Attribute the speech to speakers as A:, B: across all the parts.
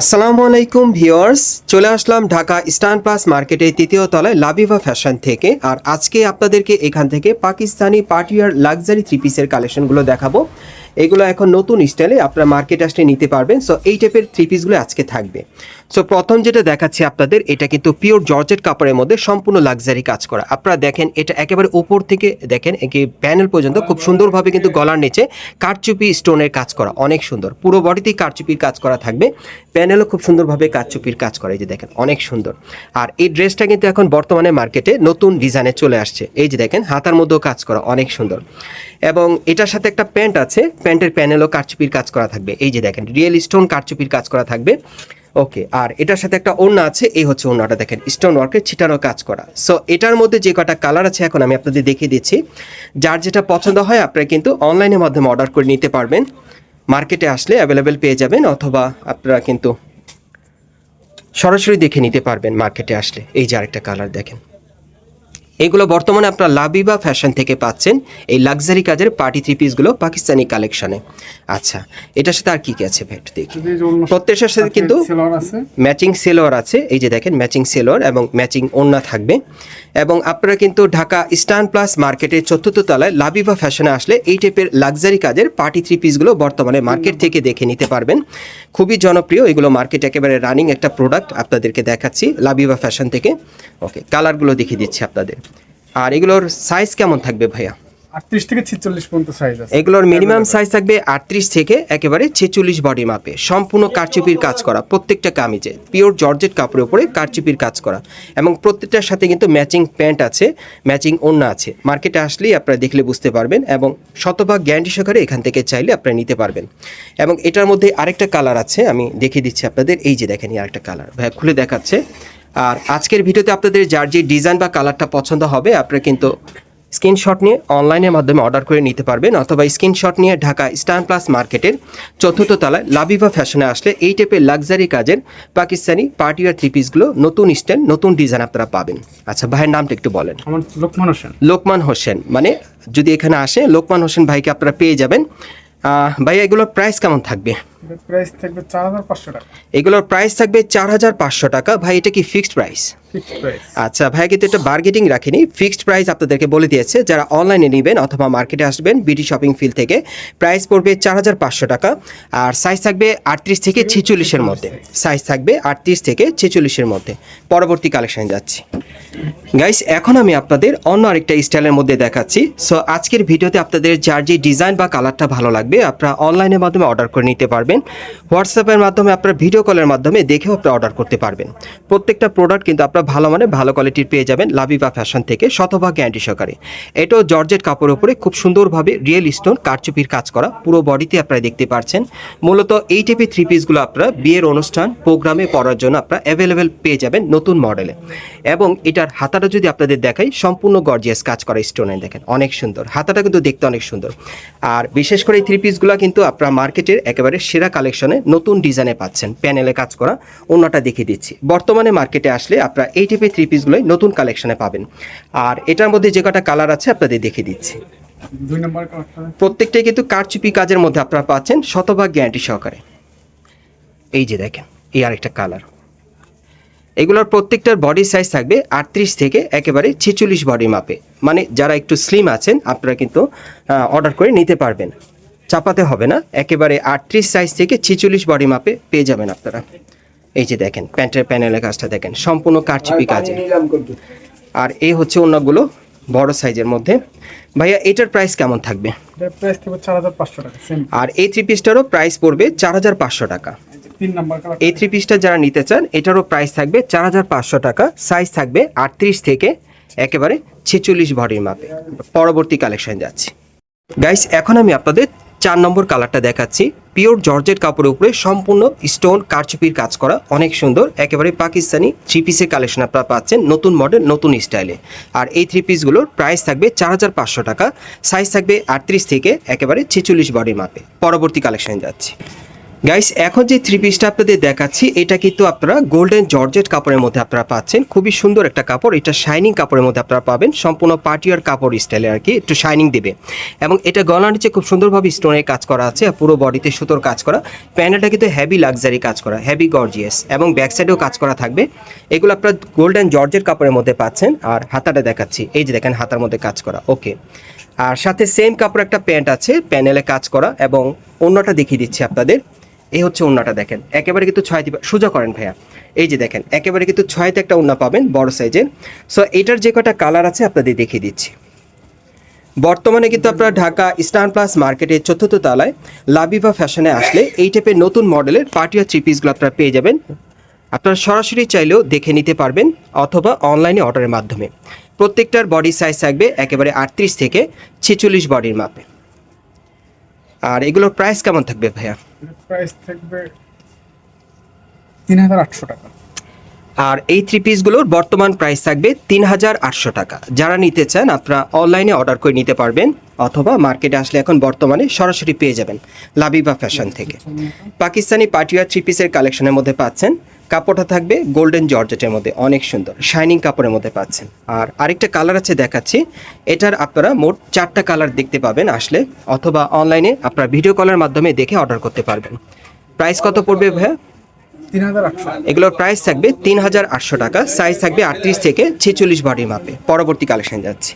A: আসসালামু আলাইকুম ভিউয়ার্স, চলে আসলাম ঢাকা স্টান প্লাস মার্কেটের তৃতীয় তলায় লাবিভা ফ্যাশন থেকে। আর আজকে আপনাদেরকে এখান থেকে পাকিস্তানি পার্টিয়ার লাক্সারি থ্রি পিসের কালেকশনগুলো দেখাবো। এগুলো এখন নতুন স্টাইলে আপনারা মার্কেট আসলে নিতে পারবেন। সো এই টাইপের থ্রি পিসগুলো আজকে থাকবে। সো প্রথম যেটা দেখাচ্ছি আপনাদের, এটা কিন্তু পিওর জর্জেট কাপড়ের মধ্যে সম্পূর্ণ লাক্সারি কাজ করা। আপনারা দেখেন, এটা একেবারে উপর থেকে দেখেন একে প্যানেল পর্যন্ত খুব সুন্দরভাবে কিন্তু গলার নিচে কারচুপি স্টোনের কাজ করা, অনেক সুন্দর। পুরো বডিতেই কারচুপির কাজ করা থাকবে। প্যানেলও খুব সুন্দরভাবে কারচুপির কাজ করা, এই যে দেখেন, অনেক সুন্দর। আর এই ড্রেসটা কিন্তু এখন বর্তমানে মার্কেটে নতুন ডিজাইনে চলে আসছে। এই যে দেখেন, হাতার মধ্যেও কাজ করা, অনেক সুন্দর। এবং এটার সাথে একটা প্যান্ট আছে প্যান্টের প্যানেলও কারচুপির কাজ করা থাকবে। এই যে দেখেন রিয়েল স্টোন কারচুপির কাজ করা থাকবে। ওকে আর এটার সাথে একটা ওড়না আছে, এই হচ্ছে ওড়নাটা দেখেন স্টোন ওয়ার্কের ছিটানো কাজ করা। সো এটার মধ্যে যে কটা কালার আছে এখন আমি আপনাদের দেখিয়ে দিচ্ছি। যার যেটা পছন্দ হয়, আপনারা কিন্তু অনলাইনের মাধ্যমে অর্ডার করে নিতে পারবেন। মার্কেটে আসলে অ্যাভেলেবেল পেয়ে যাবেন, অথবা আপনারা কিন্তু সরাসরি দেখে নিতে পারবেন মার্কেটে আসলে। এই যে আরেকটা কালার দেখেন। এগুলো বর্তমানে আপনারা লাবিবা ফ্যাশন থেকে পাচ্ছেন এই লাক্সারি কাজের পার্টি থ্রি পিসগুলো পাকিস্তানি কালেকশনে আচ্ছা এটার সাথে আর কি কি আছে ভেট দেখি। প্রত্যেকটার সাথে কিন্তু ম্যাচিং সেলোয়ার আছে। এই যে দেখেন ম্যাচিং সেলোয়ার এবং ম্যাচিং ওড়না থাকবে। এবং আপনারা কিন্তু ঢাকা স্টান প্লাস মার্কেটের চতুর্থ তলায় লাবিবা ফ্যাশনে আসলে এই টাইপের লাক্সারি কাজের পার্টি থ্রি পিসগুলো বর্তমানে মার্কেট থেকে দেখে নিতে পারবেন। খুবই জনপ্রিয় এগুলো মার্কেট একেবারে রানিং একটা প্রোডাক্ট আপনাদেরকে দেখাচ্ছি লাবিবা ফ্যাশন থেকে। ওকে কালারগুলো দেখিয়ে দিচ্ছি আপনাদের। আর এগুলোর সাইজ কেমন থাকবে ভাইয়া?
B: আটত্রিশ থেকে ছিচল্লিশ পর্যন্ত সাইজ আছে।
A: এগুলোর মিনিমাম সাইজ থাকবে আটত্রিশ থেকে একেবারে ছেচল্লিশ বডি মাপে সম্পূর্ণ কারচুপির কাজ করা প্রত্যেকটা কামিজে। পিওর জর্জেট কাপড়ের উপরে কারচুপির কাজ করা। এবং প্রত্যেকটার সাথে কিন্তু ম্যাচিং প্যান্ট আছে ম্যাচিং ওড়না আছে। মার্কেটে আসলেই আপনারা দেখলে বুঝতে পারবেন এবং শতভাগ গ্যারান্টি সহকারে এখান থেকে চাইলে আপনারা নিতে পারবেন। এবং এটার মধ্যে আরেকটা কালার আছে আমি দেখিয়ে দিচ্ছি আপনাদের। এই যে দেখেন আরেকটা কালার ভাই খুলে দেখাচ্ছে। আর আজকের ভিডিওতে আপনাদের যার যে ডিজাইন বা কালারটা পছন্দ হবে আপনারা কিন্তু স্ক্রিনশট নিয়ে অনলাইনের মাধ্যমে অর্ডার করে নিতে পারবেন অথবা স্ক্রিনশট নিয়ে ঢাকা স্টান প্লাস মার্কেটের চতুর্থ তলায় লাবিবা ফ্যাশনে আসলে এই টাইপের লাক্সারি কাজের পাকিস্তানি পার্টিয়ার থ্রি পিসগুলো নতুন স্ট্যান্ড নতুন ডিজাইন আপনারা পাবেন। আচ্ছা ভাইয়ের নামটা একটু বলেন।
B: আমার লোকমান হোসেন।
A: লোকমান হোসেন মানে যদি এখানে আসে লোকমান হোসেন ভাইকে আপনারা পেয়ে যাবেন। ভাইয়া এগুলোর প্রাইস কেমন থাকবে?
B: প্রাইস থাকবে চার হাজার পাঁচশো টাকা।
A: এগুলোর প্রাইস থাকবে চার হাজার পাঁচশো টাকা। ভাই এটা কি ফিক্সড প্রাইস আচ্ছা ভাইয়া কিন্তু এটা বার্গেটিং রাখিনি ফিক্সড প্রাইস আপনাদেরকে বলে দিয়েছে যারা অনলাইনে নেবেন অথবা মার্কেটে আসবেন বিডি শপিং ফিল থেকে প্রাইস পড়বে চার হাজার পাঁচশো টাকা আর সাইজ থাকবে আটত্রিশ থেকে ছেচল্লিশের মধ্যে। সাইজ থাকবে আটত্রিশ থেকে ছেচল্লিশের মধ্যে। পরবর্তী কালেকশানে যাচ্ছি। গাইস এখন আমি আপনাদের অন্য আরেকটা স্টাইলের মধ্যে দেখাচ্ছি। সো আজকের ভিডিওতে আপনাদের যার যে ডিজাইন বা কালারটা ভালো লাগবে, আপনারা অনলাইনের মাধ্যমে অর্ডার করে নিতে পারবেন। হোয়াটসঅ্যাপের মাধ্যমে আপনারা ভিডিও কলের মাধ্যমে দেখেও আপনারা অর্ডার করতে পারবেন। প্রত্যেকটা প্রোডাক্ট কিন্তু আপনারা ভালো মানে ভালো কোয়ালিটির পেয়ে যাবেন লাভিবা ফ্যাশন থেকে শতভাগ গ্যারান্টি সহকারে। এটাও জর্জেট কাপড়ের উপরে খুব সুন্দরভাবে রিয়েল স্টোন কারচুপির কাজ করা, পুরো বডিতে আপনারা দেখতে পাচ্ছেন। মূলত এই টাইপের থ্রি পিসগুলো আপনারা বিয়ের অনুষ্ঠান প্রোগ্রামে পরার জন্য আপনারা অ্যাভেলেবেল পেয়ে যাবেন নতুন মডেলে এবং এটার হাতাটা যদি আপনাদের দেখাই সম্পূর্ণ গর্জিয়াস কাজ করা স্টোনে দেখেন অনেক সুন্দর। হাতাটা কিন্তু দেখতে অনেক সুন্দর। আর বিশেষ করে এই থ্রি পিসগুলো কিন্তু আপনারা মার্কেটের একেবারে সেরা কালেকশনে নতুন ডিজাইনে পাচ্ছেন প্যানেলে কাজ করা। অন্যটা দেখিয়ে দিচ্ছি। বর্তমানে মার্কেটে আসলে আপনারা এই টাইপের থ্রি পিসগুলোই নতুন কালেকশনে পাবেন। আর এটার মধ্যে যে কটা কালার আছে আপনাদের দেখিয়ে দিচ্ছি। প্রত্যেকটাই কিন্তু কারচুপি কাজের মধ্যে আপনারা পাচ্ছেন শতভাগ গ্যারান্টি সহকারে। এই যে দেখেন এই আরেকটা কালার এগুলোর প্রত্যেকটার বডি সাইজ থাকবে আটত্রিশ থেকে একেবারে ছেচল্লিশ বডি মাপে মানে যারা একটু স্লিম আছেন আপনারা কিন্তু অর্ডার করে নিতে পারবেন। চাপাতে হবে না একেবারে আটত্রিশ সাইজ থেকে ছেচল্লিশ বডি মাপে পেয়ে যাবেন আপনারা। এই যে দেখেন প্যান্টের প্যানেলের কাজটা দেখেন সম্পূর্ণ কারচুপি কাজে আর এই হচ্ছে অন্যগুলো বড় সাইজের মধ্যে। ভাইয়া এটার প্রাইস কেমন থাকবে?
B: প্রাইস থাকবে চার হাজার পাঁচশো টাকা সেম
A: আর এই থ্রি পিসটারও প্রাইস পড়বে চার হাজার পাঁচশো টাকা। এই থ্রি পিসটা যারা নিতে চান, এটারও প্রাইস থাকবে চার হাজার পাঁচশো টাকা। সাইজ থাকবে আটত্রিশ থেকে একেবারে ছেচল্লিশ ভরির মাপে। পরবর্তী কালেকশন যাচ্ছি। গাইস এখন আমি আপনাদের চার নম্বর কালারটা দেখাচ্ছি। পিওর জর্জেট কাপড়ের উপরে সম্পূর্ণ স্টোন কারচুপির কাজ করা, অনেক সুন্দর, একেবারে পাকিস্তানি থ্রি পিসের কালেকশন আপনারা পাচ্ছেন নতুন মডেল নতুন স্টাইলে আর এই থ্রি পিসগুলোর প্রাইস থাকবে চার হাজার পাঁচশো টাকা। সাইজ থাকবে আটত্রিশ থেকে একেবারে ছেচল্লিশ বডির মাপে। পরবর্তী কালেকশন যাচ্ছি। গাইস এখন যে থ্রি পিসটা আপনাদের দেখাচ্ছি, এটা কিন্তু আপনারা গোল্ডেন জর্জেট কাপড়ের মধ্যে আপনারা পাচ্ছেন। খুবই সুন্দর একটা কাপড়, এটা শাইনিং কাপড়ের মধ্যে আপনারা পাবেন। সম্পূর্ণ পার্টিয়ার কাপড় স্টাইলে আর কি, একটু শাইনিং দেবে। এবং এটা গলার নিচে খুব সুন্দরভাবে স্টোনের কাজ করা আছে, আর পুরো বডিতে সুতোর কাজ করা। প্যানেলটা কিন্তু হেভি লাক্সারি কাজ করা হেভি গর্জিয়াস এবং ব্যাক সাইডেও কাজ করা থাকবে। এগুলো আপনারা গোল্ডেন জর্জেট কাপড়ের মধ্যে পাচ্ছেন। আর হাতাটা দেখাচ্ছি, এই যে দেখেন হাতার মধ্যে কাজ করা ওকে আর সাথে সেম কাপড় একটা প্যান্ট আছে প্যানেলে কাজ করা। এবং অন্যটা দেখিয়ে দিচ্ছি আপনাদের। এই হচ্ছে ওন্নাটা দেখেন। একেবারে কিন্তু ছয় দিবা সোজা করেন ভাইয়া। এই যে দেখেন, একেবারে কিন্তু ছয়তে একটা ওন্না পাবেন বড় সাইজের সো এটার যে কটা কালার আছে আপনাদের দেখিয়ে দিচ্ছি। বর্তমানে কিন্তু আপনারা ঢাকা স্টার প্লাস মার্কেটের চতুর্থ তলায় লাবিবা ফ্যাশনে আসলে এই টাইপের নতুন মডেলের পার্টিয়া থ্রি পিসগুলো আপনারা পেয়ে যাবেন। আপনারা সরাসরি চাইলেও দেখে নিতে পারবেন অথবা অনলাইনে অর্ডারের মাধ্যমে। প্রত্যেকটার বডি সাইজ থাকবে একেবারে আটত্রিশ থেকে ছেচল্লিশ বডির মাপে। আর এগুলোর প্রাইস কেমন থাকবে ভাইয়া?
B: প্রাইস থাকবে তিন হাজার আটশো টাকা।
A: আর এই থ্রি পিসগুলোর বর্তমান প্রাইস থাকবে তিন হাজার আটশো টাকা। যারা নিতে চান আপনারা অনলাইনে অর্ডার করে নিতে পারবেন অথবা মার্কেটে আসলে এখন বর্তমানে সরাসরি পেয়ে যাবেন লাবিবা ফ্যাশন থেকে। পাকিস্তানি পাটিয়া থ্রি পিসের কালেকশনের মধ্যে পাচ্ছেন কাপড়টা থাকবে গোল্ডেন জর্জেটের মধ্যে অনেক সুন্দর শাইনিং কাপড়ের মধ্যে পাচ্ছেন। আর আরেকটা কালার আছে দেখাচ্ছি এটার আপনারা মোট চারটা কালার দেখতে পাবেন আসলে অথবা অনলাইনে আপনারা ভিডিও কলের মাধ্যমে দেখে অর্ডার করতে পারবেন। প্রাইস কত পড়বে ভাইয়া?
B: তিন হাজার আটশো।
A: এগুলোর প্রাইস থাকবে তিন হাজার আটশো টাকা সাইজ থাকবে আটত্রিশ থেকে ছেচল্লিশ বডির মাপে পরবর্তী কালেকশন যাচ্ছে।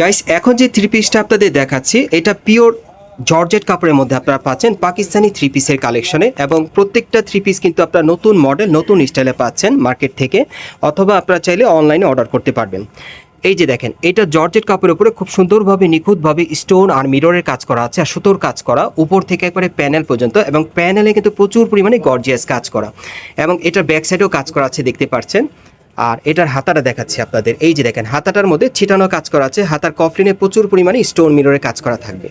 A: গাইস এখন যে থ্রি পিসটা আপনাদের দেখাচ্ছি এটা পিওর জর্জেট কাপড়ের মধ্যে আপনারা পাচ্ছেন পাকিস্তানি থ্রি পিসের কালেকশনে এবং প্রত্যেকটা থ্রি পিস কিন্তু আপনারা নতুন মডেল নতুন স্টাইলে পাচ্ছেন মার্কেট থেকে অথবা আপনারা চাইলে অনলাইনে অর্ডার করতে পারবেন। এই যে দেখেন, এটা জর্জেট কাপড়ের উপরে খুব সুন্দরভাবে, নিখুঁতভাবে স্টোন আর মিররের কাজ করা আছে আর সুতোর কাজ করা উপর থেকে একবারে প্যানেল পর্যন্ত এবং প্যানেলে কিন্তু প্রচুর পরিমাণে গর্জিয়াস কাজ করা এবং এটার ব্যাক সাইডেও কাজ করা আছে, দেখতে পাচ্ছেন। আর এটার হাতাটা দেখাচ্ছি আপনাদের। এই যে দেখেন, হাতাটার মধ্যে ছিটানো কাজ করা আছে, হাতার কফলিনে প্রচুর পরিমাণে স্টোন মিররের কাজ করা থাকবে।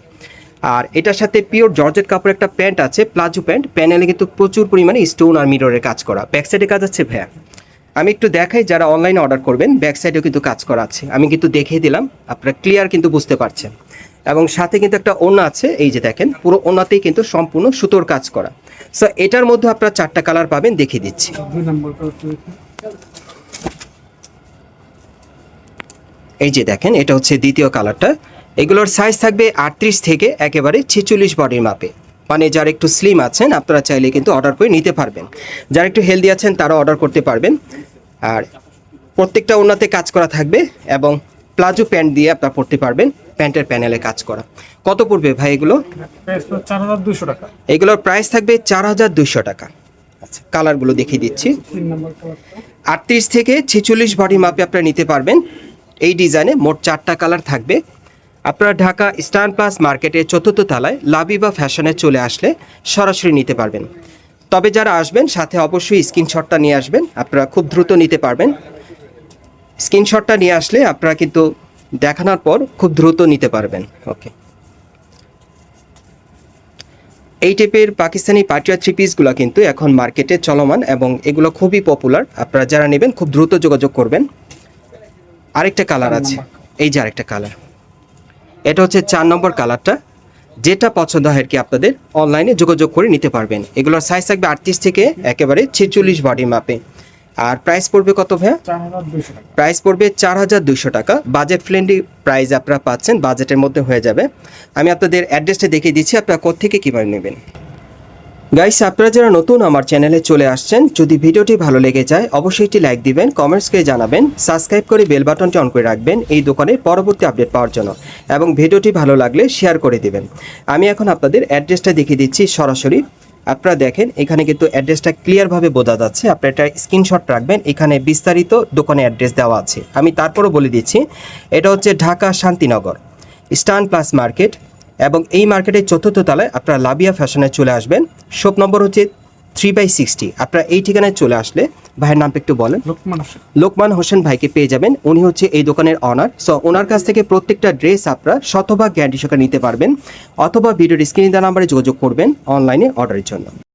A: আর এটার সাথে পিওর জর্জেট কাপড়ের একটা প্যান্ট আছে, প্লাজো প্যান্ট। প্যানেলে কিন্তু প্রচুর পরিমাণে স্টোন আর মিররের কাজ করা। ব্যাক সাইডে কাজ আছে ভ্যা আমি একটু দেখাই যারা অনলাইনে অর্ডার করবেন ব্যাক সাইডেও কিন্তু কাজ করা আছে। আমি কিন্তু দেখিয়ে দিলাম, আপনারা ক্লিয়ার কিন্তু বুঝতে পারছেন। এবং সাথে কিন্তু একটা ওনা আছে, এই যে দেখেন, পুরো ওনাতেই কিন্তু সম্পূর্ণ সুতোর কাজ করা। সো এটার মধ্যে আপনারা চারটা কালার পাবেন, দেখিয়ে দিচ্ছি। এই যে দেখেন, এটা হচ্ছে দ্বিতীয় কালারটা এগুলোর সাইজ থাকবে আটত্রিশ থেকে একেবারে ছেচল্লিশ বডির মাপে। মানে যারা একটু স্লিম আছেন আপনারা চাইলে কিন্তু অর্ডার করে নিতে পারবেন। যারা একটু হেলদি আছেন তারা অর্ডার করতে পারবেন। আর প্রত্যেকটা ওনাতে কাজ করা থাকবে এবং প্লাজো প্যান্ট দিয়ে আপনারা পরতে পারবেন প্যান্টের প্যানেলে কাজ করা। কত পড়বে ভাই এগুলো?
B: টাকা।
A: এগুলোর প্রাইস থাকবে চার হাজার দুশো টাকা। আচ্ছা কালারগুলো দেখিয়ে দিচ্ছি। আটত্রিশ থেকে ছেচল্লিশ বডি মাপে আপনারা নিতে পারবেন। এই ডিজাইনে মোট চারটা কালার থাকবে। আপনারা ঢাকা স্টার প্লাস মার্কেটের চতুর্থ তলায় লাবিবা ফ্যাশনে চলে আসলে সরাসরি নিতে পারবেন। তবে যারা আসবেন, সাথে অবশ্যই স্ক্রিনশটটা নিয়ে আসবেন। আপনারা খুব দ্রুত নিতে পারবেন। স্ক্রিনশটটা নিয়ে আসলে আপনারা কিন্তু দেখানোর পর খুব দ্রুত নিতে পারবেন। ওকে। এই টাইপের পাকিস্তানি পাটিয়া থ্রি পিসগুলো কিন্তু এখন মার্কেটে চলমান এবং এগুলো খুবই পপুলার আপনারা যারা নেবেন, খুব দ্রুত যোগাযোগ করবেন। আরেকটা কালার আছে। এই যে আরেকটা কালার এটা হচ্ছে চার নম্বর কালারটা। যেটা পছন্দ হয় আর কি আপনাদের অনলাইনে যোগাযোগ করে নিতে পারবেন। এগুলোর সাইজ থাকবে আটত্রিশ থেকে একেবারে ছেচল্লিশ বডি মাপে আর প্রাইস পড়বে কত ভাইয়া? প্রাইস পড়বে চার হাজার দুশো টাকা। বাজেট ফ্রেন্ডলি প্রাইস আপনারা পাচ্ছেন বাজেটের মধ্যে হয়ে যাবে। আমি আপনাদের অ্যাড্রেসটা দেখিয়ে দিচ্ছি, আপনারা কোথেকে কীভাবে নেবেন। গাইস আপনারা যারা নতুন আমার চ্যানেলে চলে আসছেন, যদি ভিডিওটি ভালো লেগে যায়, অবশ্যই একটি লাইক দিবেন কমেন্টস করে জানাবেন সাবস্ক্রাইব করে বেল বাটনটি অন করে রাখবেন এই দোকানের পরবর্তী আপডেট পাওয়ার জন্য এবং ভিডিওটি ভালো লাগলে শেয়ার করে দিবেন। আমি এখন আপনাদের অ্যাড্রেসটা দেখিয়ে দিচ্ছি সরাসরি। আপনারা দেখেন, এখানে কিন্তু অ্যাড্রেসটা ক্লিয়ারভাবে বোঝা যাচ্ছে। আপনারা একটা স্ক্রিনশট রাখবেন, এখানে বিস্তারিত দোকানে অ্যাড্রেস দেওয়া আছে। আমি তারপরও বলে দিচ্ছি, এটা হচ্ছে ঢাকা শান্তিনগর স্টান প্লাস মার্কেট এবং এই মার্কেটের চতুর্থ তলায় আপনারা লাবিয়া ফ্যাশনে চলে আসবেন। শপ নম্বর হচ্ছে থ্রি বাই সিক্সটি আপনারা এই ঠিকানায় চলে আসলে ভাইয়ের নামটা একটু বলেন। লোকমান হোসেন। ভাইকে পেয়ে যাবেন। উনি হচ্ছে এই দোকানের অনার সো ওনার কাছ থেকে প্রত্যেকটা ড্রেস আপনারা শতভাগ গ্যারান্টি সহকারে নিতে পারবেন। অথবা ভিডিওর স্ক্রিনে দেওয়া নাম্বারে যোগাযোগ করবেন অনলাইনে অর্ডারের জন্য।